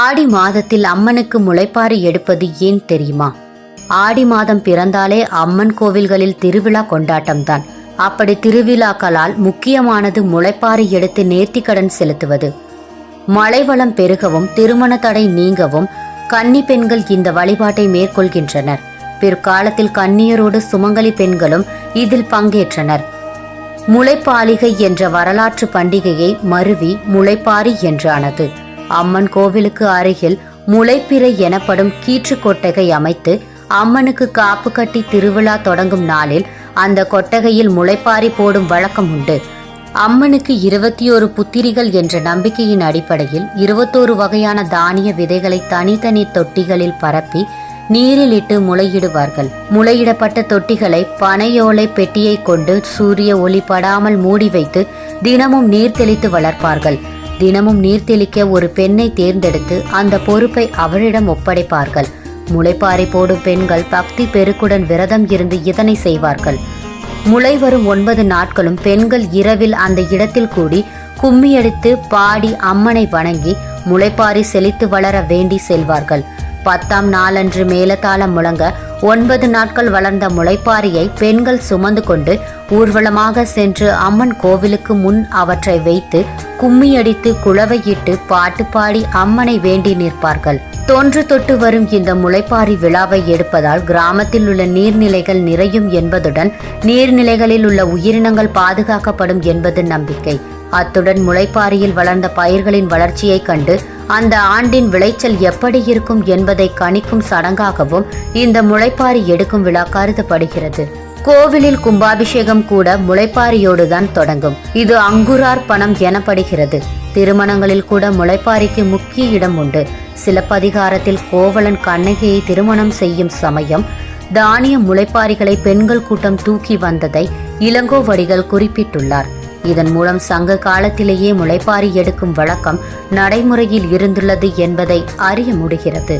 ஆடி மாதத்தில் அம்மனுக்கு முளைப்பாறு எடுப்பது ஏன் தெரியுமா? ஆடி மாதம் பிறந்தாலே அம்மன் கோவில்களில் திருவிழா கொண்டாட்டம்தான். அப்படி திருவிழாக்களால் முக்கியமானது முளைப்பாறு எடுத்து நேர்த்திக்கடன் செலுத்துவது. மழைவளம் பெருகவும் திருமண தடை நீங்கவும் கன்னி பெண்கள் இந்த வழிபாட்டை மேற்கொள்கின்றனர். பிற்காலத்தில் கன்னியரோடு சுமங்கலி பெண்களும் இதில் பங்கேற்றனர். முளைப்பாலிகை என்ற வரலாற்று பண்டிகையை மருவி முளைப்பாரி என்றானது. அம்மன் கோவிலுக்கு அருகில் முளைப்பிறை எனப்படும் கீற்று கொட்டகை அமைத்து அம்மனுக்கு காப்பு கட்டி திருவிழா தொடங்கும் நாளில் அந்த கொட்டகையில் முளைப்பாரி போடும் வழக்கம் உண்டு. அம்மனுக்கு இருபத்தி ஒரு புத்திரிகள் என்ற நம்பிக்கையின் அடிப்படையில் இருபத்தோரு வகையான தானிய விதைகளை தனித்தனி தொட்டிகளில் பரப்பி நீரில் இட்டு முளையிடுவார்கள். முளையிடப்பட்ட தொட்டிகளை பனையோலை பெட்டியை கொண்டு சூரிய ஒளி படாமல் மூடி வைத்து தினமும் நீர் தெளித்து வளர்ப்பார்கள். தினமும் நீர் தெளிக்க ஒரு பெண்ணை தேர்ந்தெடுத்து அந்த பொறுப்பை அவரிடம் ஒப்படைப்பார்கள். முளைப்பாறை போடும் பெண்கள் பக்தி பெருக்குடன் விரதம் இருந்து இதனை செய்வார்கள். முளை வரும் ஒன்பது நாட்களும் பெண்கள் இரவில் அந்த இடத்தில் கூடி கும்மியடித்து பாடி அம்மனை வணங்கி முளைப்பாரி செழித்து வளர வேண்டி செல்வார்கள். பத்தாம் நாளன்று மேலதாளம் முழங்க ஒன்பது நாட்கள் வளர்ந்த முளைப்பாரியை பெண்கள் சுமந்து கொண்டு ஊர்வலமாக சென்று அம்மன் கோவிலுக்கு முன் அவற்றை வைத்து கும்மியடித்து குழவையிட்டு பாட்டு பாடி அம்மனை வேண்டி நிற்பார்கள். தொன்று தொட்டு வரும் இந்த முளைப்பாரி விழாவை எடுப்பதால் கிராமத்தில் உள்ள நீர்நிலைகள் நிறையும் என்பதுடன் நீர்நிலைகளில் உள்ள உயிரினங்கள் பாதுகாக்கப்படும் என்பது நம்பிக்கை. அத்துடன் முளைப்பாரியில் வளர்ந்த பயிர்களின் வளர்ச்சியைக் கண்டு அந்த ஆண்டின் விளைச்சல் எப்படி இருக்கும் என்பதை கணிக்கும் சடங்காகவும் இந்த முளைப்பாரி எடுக்கும் விழா கருதப்படுகிறது. கோவிலில் கும்பாபிஷேகம் கூட முளைப்பாரியோடுதான் தொடங்கும். இது அங்குரார் பணம் எனப்படுகிறது. திருமணங்களில் கூட முளைப்பாரிக்கு முக்கிய இடம் உண்டு. சிலப்பதிகாரத்தில் கோவலன் கண்ணகியை திருமணம் செய்யும் சமயம் தானிய முளைப்பாரிகளை பெண்கள் கூட்டம் தூக்கி வந்ததை இளங்கோவடிகள் குறிப்பிட்டுள்ளார். இதன் மூலம் சங்க காலத்திலேயே முளைப்பாரி எடுக்கும் வழக்கம் நடைமுறையில் இருந்துள்ளது என்பதை அறிய முடிகிறது.